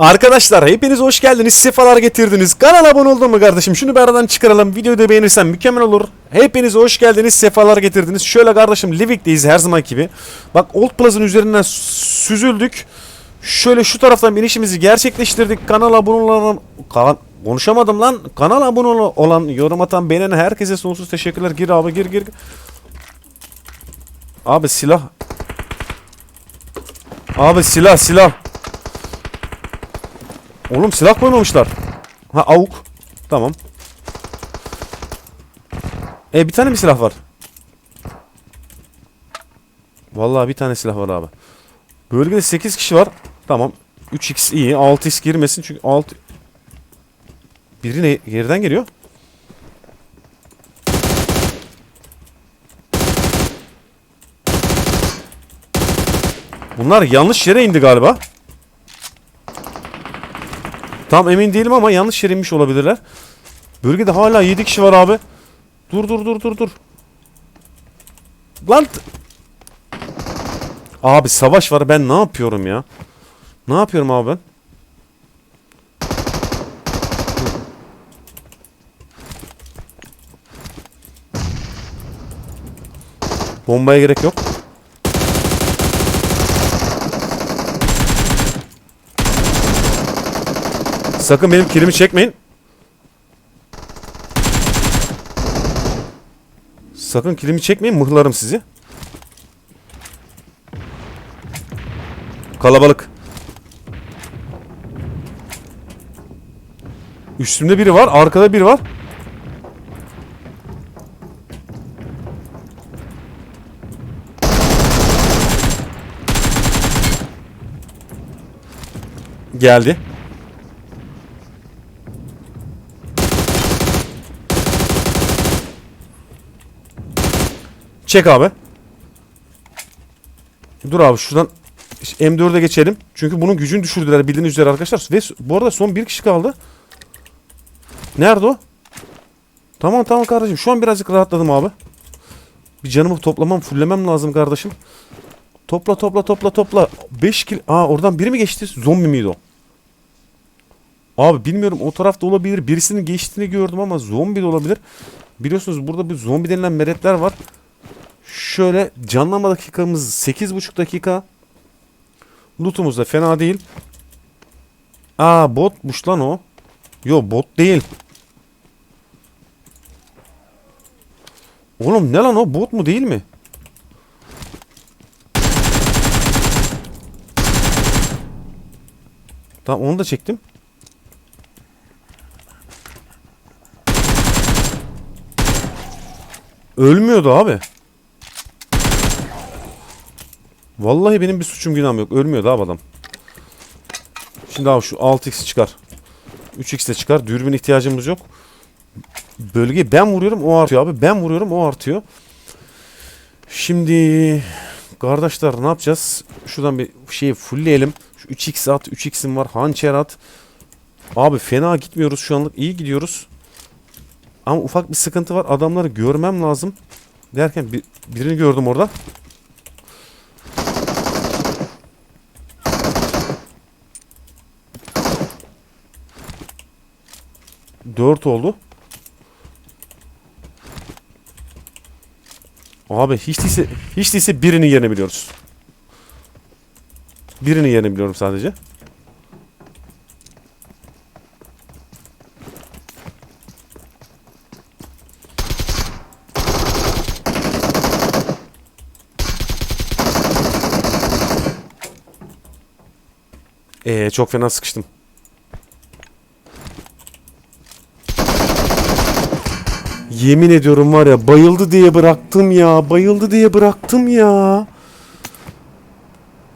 Arkadaşlar hepiniz hoş geldiniz. Sefalar getirdiniz. Kanala abone oldun mu kardeşim? Şunu bir aradan çıkaralım. Videoyu da beğenirsen mükemmel olur. Hepiniz hoş geldiniz. Sefalar getirdiniz. Şöyle kardeşim Livik'teyiz her zaman gibi. Bak Old Plaza'nın üzerinden süzüldük. Şöyle şu taraftan binişimizi gerçekleştirdik. Kanala abone olan... Kan- Konuşamadım lan. Kanala abone ol- olan, yorum atan, beğenen herkese sonsuz teşekkürler. Gir abi gir gir. Abi silah. Abi silah silah. Oğlum silah koymamışlar. Ha avuk. Tamam. E bir tane mi silah var? Vallahi bir tane silah var abi. Bölgede 8 kişi var. Tamam. 3x iyi. 6x girmesin çünkü 6 Biri ne geriden geliyor? Bunlar yanlış yere indi galiba. Tam emin değilim ama yanlış yere inmiş olabilirler. Bölgede hala 7 kişi var abi. Dur dur dur dur dur. Lan. Abi savaş var ben ne yapıyorum ya? Ne yapıyorum abi ben? Bombaya gerek yok. Sakın benim kilimi çekmeyin. Sakın kilimi çekmeyin mıhlarım sizi. Kalabalık. Üstümde biri var, arkada biri var. Geldi. Çek abi. Dur abi şuradan M4'e geçelim. Çünkü bunun gücünü düşürdüler bildiğiniz üzere arkadaşlar. Ve bu arada son bir kişi kaldı. Nerede o? Tamam tamam kardeşim. Şu an birazcık rahatladım abi. Bir canımı toplamam, fullemem lazım kardeşim. Topla topla topla topla. 5 kil... Aa oradan biri mi geçti? Zombi miydi o? Abi bilmiyorum o tarafta olabilir. Birisinin geçtiğini gördüm ama zombi de olabilir. Biliyorsunuz burada bir zombi denilen meretler var. Şöyle canlanma dakikamız 8,5 dakika. Lootumuz da fena değil. Aa botmuş lan o. Yo bot değil. Oğlum ne lan o bot mu değil mi? Tamam onu da çektim. Ölmüyordu abi. Vallahi benim bir suçum günahım yok. Ölmüyordu abi adam. Şimdi abi şu 6x çıkar. 3x de çıkar. Dürbün ihtiyacımız yok. Bölgeyi ben vuruyorum o artıyor abi. Ben vuruyorum o artıyor. Şimdi kardeşler ne yapacağız? Şuradan bir şeyi fullleyelim. Şu 3x at. 3x'im var. Hançer at. Abi fena gitmiyoruz şu anlık. İyi gidiyoruz. Ama ufak bir sıkıntı var. Adamları görmem lazım. Derken bir, birini gördüm orada. Dört oldu. Abi hiç değilse, hiç değilse birini yenebiliyoruz. Birini yenebiliyorum sadece. Ee, çok fena sıkıştım. Yemin ediyorum var ya bayıldı diye bıraktım ya. Bayıldı diye bıraktım ya.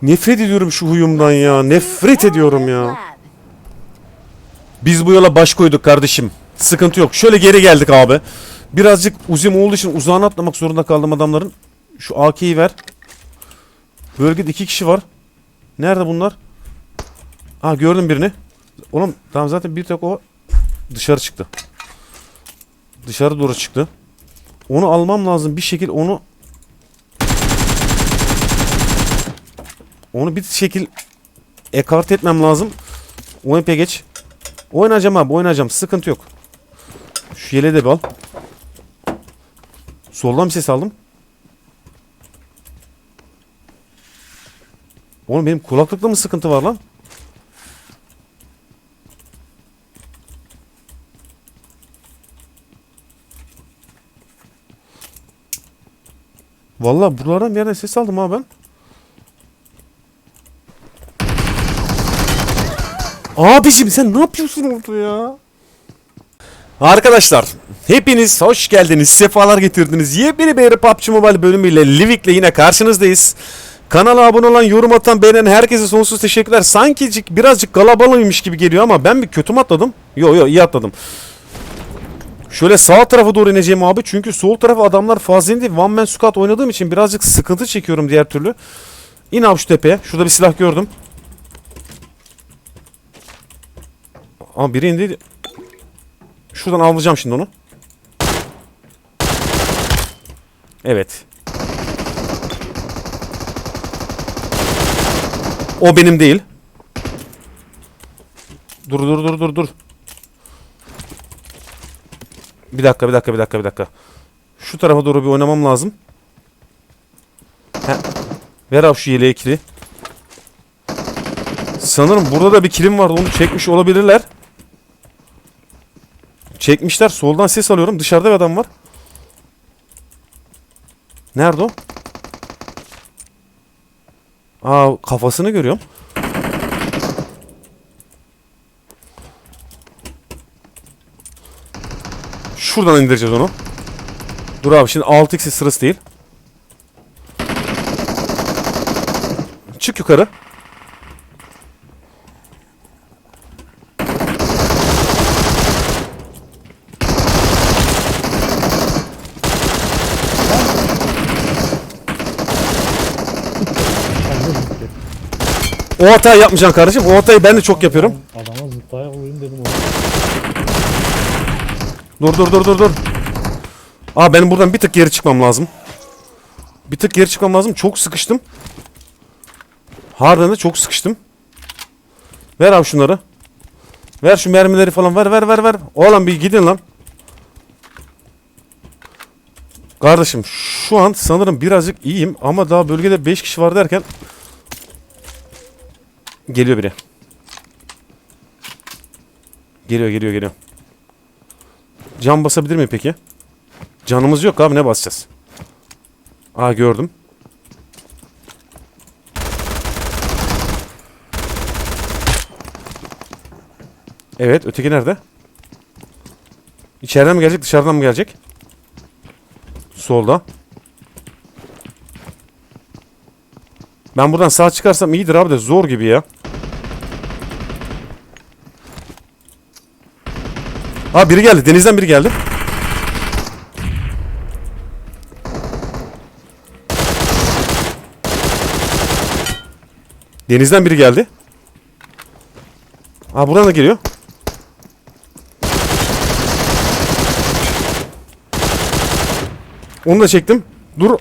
Nefret ediyorum şu huyumdan ya. Nefret ediyorum ya. Biz bu yola baş koyduk kardeşim. Sıkıntı yok. Şöyle geri geldik abi. Birazcık uzun olduğu için uzağına atlamak zorunda kaldım adamların. Şu AK'yi ver. Bölgede iki kişi var. Nerede bunlar? Ha gördüm birini. Oğlum tamam zaten bir tek o dışarı çıktı. Dışarı doğru çıktı. Onu almam lazım bir şekil onu onu bir şekil ekart etmem lazım. OMP geç. Oynayacağım abi oynayacağım. Sıkıntı yok. Şu yeleği de bir al. Soldan bir ses aldım. Oğlum benim kulaklıkta mı sıkıntı var lan? Vallahi buralardan bir yerden ses aldım ha ben. Abiciğim sen ne yapıyorsun orada ya? Arkadaşlar hepiniz hoş geldiniz, sefalar getirdiniz. Yepyeni bir PUBG Mobile bölümüyle Livik'le yine karşınızdayız. Kanala abone olan, yorum atan, beğenen herkese sonsuz teşekkürler. Sanki birazcık kalabalıymış gibi geliyor ama ben bir kötü mü atladım? Yo yo iyi atladım. Şöyle sağ tarafa doğru ineceğim abi çünkü sol tarafa adamlar fazla indi. One man squad oynadığım için birazcık sıkıntı çekiyorum diğer türlü. İn abi şu tepeye. Şurada bir silah gördüm. Ama biri indi. Şuradan alacağım şimdi onu. Evet. O benim değil. Dur dur dur dur dur. Bir dakika bir dakika bir dakika bir dakika. Şu tarafa doğru bir oynamam lazım. Heh. Ver abi şu yeleği ikili. Sanırım burada da bir kilim vardı onu çekmiş olabilirler. Çekmişler. Soldan ses alıyorum. Dışarıda bir adam var. Nerede o? Aa kafasını görüyorum. Şuradan indireceğiz onu. Dur abi şimdi 6x sırası değil. Çık yukarı. O hatayı yapmayacaksın kardeşim. O hatayı ben de çok yapıyorum. Adama Dur dur dur dur dur. Aa benim buradan bir tık geri çıkmam lazım. Bir tık geri çıkmam lazım. Çok sıkıştım. Harbiden de çok sıkıştım. Ver abi şunları. Ver şu mermileri falan ver ver ver ver. Oğlum bir gidin lan. Kardeşim şu an sanırım birazcık iyiyim ama daha bölgede 5 kişi var derken geliyor biri. Geliyor geliyor geliyor. Can basabilir miyim peki? Canımız yok abi ne basacağız? Aa gördüm. Evet öteki nerede? İçeriden mi gelecek dışarıdan mı gelecek? Solda. Ben buradan sağ çıkarsam iyidir abi de zor gibi ya. Aa biri geldi. Denizden biri geldi. Denizden biri geldi. Aa buradan da geliyor. Onu da çektim. Dur.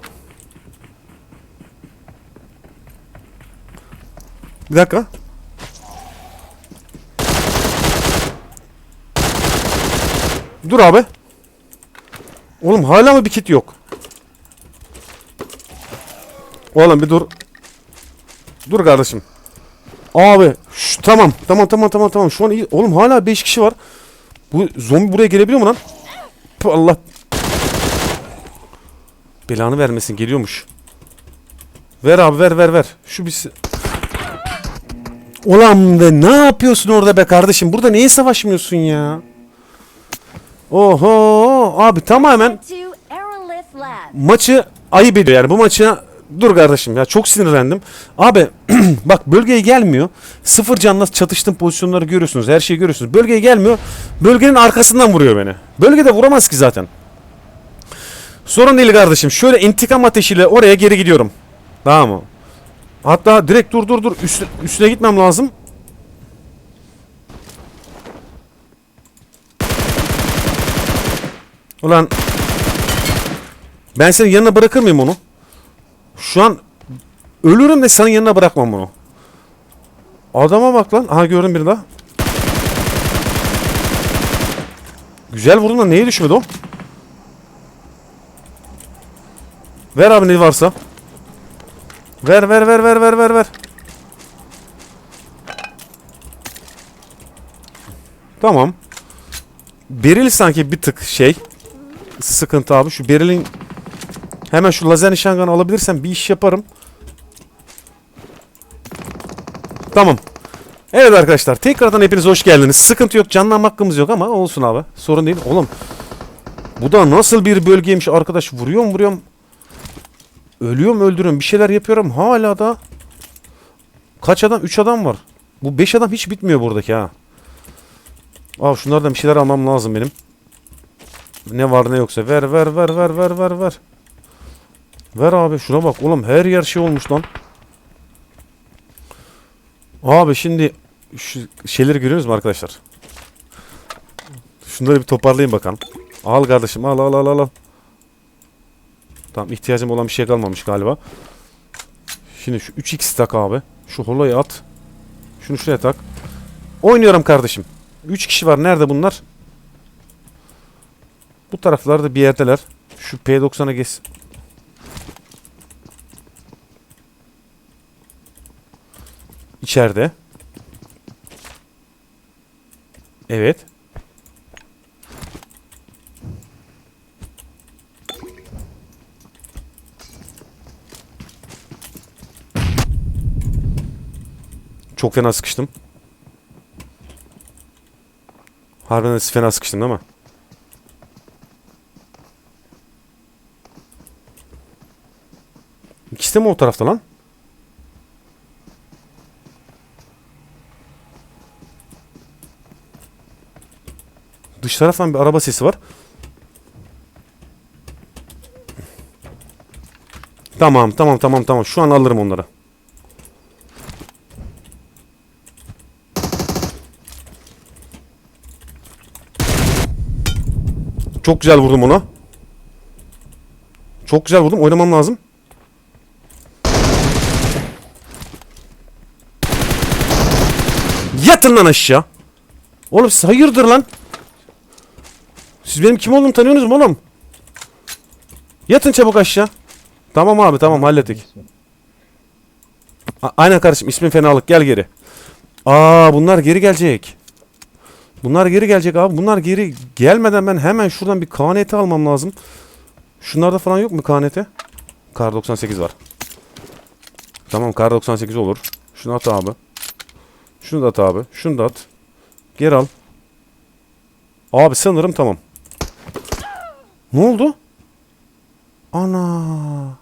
Bir dakika. Dur abi. Oğlum hala mı bir kit yok? Oğlum bir dur. Dur kardeşim. Abi şu, tamam tamam tamam tamam tamam şu an iyi. Oğlum hala 5 kişi var. Bu zombi buraya gelebiliyor mu lan? Allah. Belanı vermesin geliyormuş. Ver abi ver ver ver. Şu bir... Ulan be ne yapıyorsun orada be kardeşim? Burada niye savaşmıyorsun ya? Oho abi tamamen maçı ayıp ediyor yani bu maçı dur kardeşim ya çok sinirlendim. Abi bak bölgeye gelmiyor. Sıfır canla çatıştığım pozisyonları görüyorsunuz. Her şeyi görüyorsunuz. Bölgeye gelmiyor. Bölgenin arkasından vuruyor beni. Bölgede vuramaz ki zaten. Sorun değil kardeşim. Şöyle intikam ateşiyle oraya geri gidiyorum. Tamam mı? Hatta direkt dur dur dur. Üstüne, üstüne gitmem lazım. Ulan ben senin yanına bırakır mıyım onu? Şu an ölürüm de senin yanına bırakmam onu. Adama bak lan. Aha gördüm bir daha. Güzel vurdun da neye düşmedi o? Ver abi ne varsa. Ver ver ver ver ver ver ver. Tamam. Beril sanki bir tık şey. Sıkıntı abi. Şu Beril'in hemen şu lazer nişangahını alabilirsem bir iş yaparım. Tamam. Evet arkadaşlar tekrardan hepiniz hoş geldiniz. Sıkıntı yok canlanma hakkımız yok ama olsun abi. Sorun değil. Oğlum bu da nasıl bir bölgeymiş arkadaş. Vuruyorum vuruyorum. Ölüyorum öldürüyorum. Bir şeyler yapıyorum. Hala da kaç adam? 3 adam var. Bu 5 adam hiç bitmiyor buradaki ha. Abi şunlardan bir şeyler almam lazım benim. Ne var ne yoksa ver ver ver ver ver ver ver. Ver abi şuna bak oğlum her yer şey olmuş lan. Abi şimdi şu şeyleri görüyoruz mu arkadaşlar? Şunları bir toparlayayım bakalım. Al kardeşim al al al al. Tamam ihtiyacım olan bir şey kalmamış galiba. Şimdi şu 3x tak abi. Şu holoyu at. Şunu şuraya tak. Oynuyorum kardeşim. 3 kişi var. Nerede bunlar? Bu taraflarda bir yerdeler. Şu P90'a geç. İçeride. Evet. Çok fena sıkıştım. Harbiden de fena sıkıştım değil mi? İkisi mi o tarafta lan? Dış taraftan bir araba sesi var. Tamam tamam tamam tamam. Şu an alırım onları. Çok güzel vurdum ona. Çok güzel vurdum. Oynamam lazım. Yatın lan aşağı. Oğlum siz hayırdır lan? Siz benim kim olduğumu tanıyorsunuz mu oğlum? Yatın çabuk aşağı. Tamam abi tamam hallettik. A- aynen kardeşim ismin fenalık gel geri. Aa bunlar geri gelecek. Bunlar geri gelecek abi. Bunlar geri gelmeden ben hemen şuradan bir KNT almam lazım. Şunlarda falan yok mu KNT? Kar 98 var. Tamam kar 98 olur. Şunu at abi. Şunu da at abi. Şunu da at. Geri al. Abi sanırım tamam. Ne oldu? Ana.